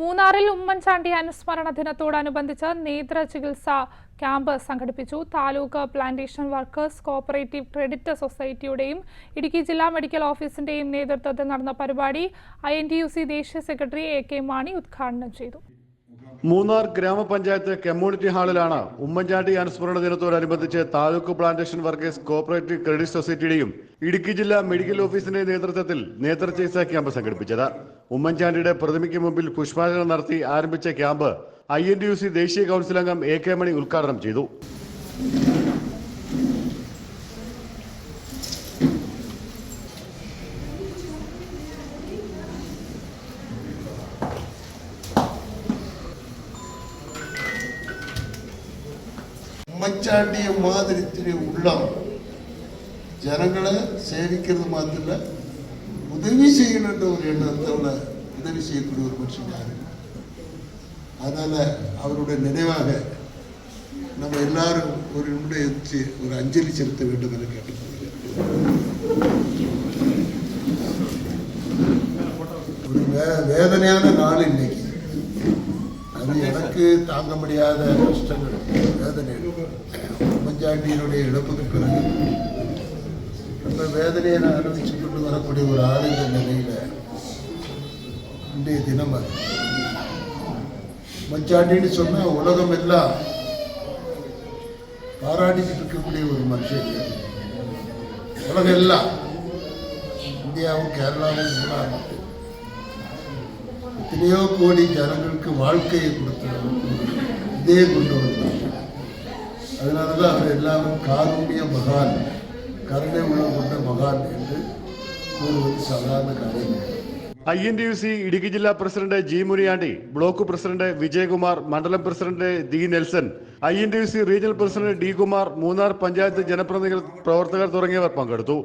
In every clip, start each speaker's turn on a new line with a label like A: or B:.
A: മൂന്നാറിൽ ഉമ്മൻചാണ്ടി അനുസ്മരണ ദിനത്തോടനുബന്ധിച്ച് നേത്ര ചികിത്സ ക്യാമ്പ് സംഘടിപ്പിച്ചു. Taluk plantation workers cooperative credit സൊസൈറ്റിയുടെയും Idukki ജില്ലാ മെഡിക്കൽ ഓഫീസിന്റെയും നേതൃത്വത്തിൽ നടന്ന പരിപാടി I N T U C ദേശീയ സെക്രട്ടറി എ കെ മാണി ഉദ്ഘാടനം ചെയ്തു.
B: മൂന്നാർ ഗ്രാമപഞ്ചായത്ത് കമ്മ്യൂണിറ്റി ഹാളിലാണ് ഉമ്മൻചാണ്ടി അനുസ്മരണ ദിനത്തോടനുബന്ധിച്ച് taluk plantation workers cooperative credit സൊസൈറ്റിയുടെയും Idukki ജില്ലാ മെഡിക്കൽ ഓഫീസിന്റെ നേതൃത്വത്തിൽ നേത്ര ചികിത്സാ ക്യാമ്പ് സംഘടിപ്പിച്ചത്. ഉമ്മൻചാണ്ടിയുടെ പ്രതിമയ്ക്ക് മുമ്പിൽ പുഷ്പാർച്ചന നടത്തി ആരംഭിച്ച camp I N D U C ദേശീയ കൗൺസിൽ അംഗം എ കെ മണി ഉദ്ഘാടനം ചെയ്തു.
C: ഉമ്മൻചാണ്ടിയെ മാതിരി ഉള്ള ജനങ്ങളെ സേവിക്കുന്നത് മാത്രമല്ല உதவி செய்யணுன்ற ஒரு எண்ணத்தோட உதவி செய்யக்கூடிய ஒரு மனுஷன் அதனால அவருடைய நினைவாக நம்ம எல்லாரும் ஒரு நிமிடம் எதிர்த்து ஒரு அஞ்சலி செலுத்த வேண்டும் என கேட்டுக்கொள்கிறேன். ஒரு வே- வேதனையான நாள் இன்னைக்கு. அது எனக்கு தாங்க முடியாத கஷ்டங்கள் வேதனை உம்மஞ்சாண்டியினுடைய இழப்புக்கு பிறகு வேதனையை நான் அனுபவிச்சு கொண்டு வரக்கூடிய ஒரு ஆள் இந்த நிலையில இன்றைய தினம் அது. உம்மஞ்சாண்டின்னு சொன்னால் உலகம் எல்லாம் பாராட்டிக்கிட்டு இருக்கக்கூடிய ஒரு மனுஷன் உலகம் எல்லாம் இந்தியாவும் கேரளாவும் மூணாகும் எத்தனையோ கோடி ஜனங்களுக்கு வாழ்க்கையை கொடுத்தவர் இதே கொண்டு வந்தார். அதனால தான் அவர் எல்லாரும் காரூணிய மகான். കരുണയുള്ള കൊണ്ട് എന്ന് സാധാരണ കാര്യമാണ്
B: I N D U C Idukki ജില്ലാ president G Muniyandi block president Vijayakumar മണ്ഡലം president D Nelson I N D U C regional president D Kumar Munnar panchayat ജനപ്രതിനിധികൾ പ്രവർത്തകർ തുടങ്ങിയവർ പങ്കെടുത്തു.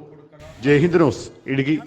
B: ജയ്ഹിന്ദ് ന്യൂസ് ഇടുക്കി.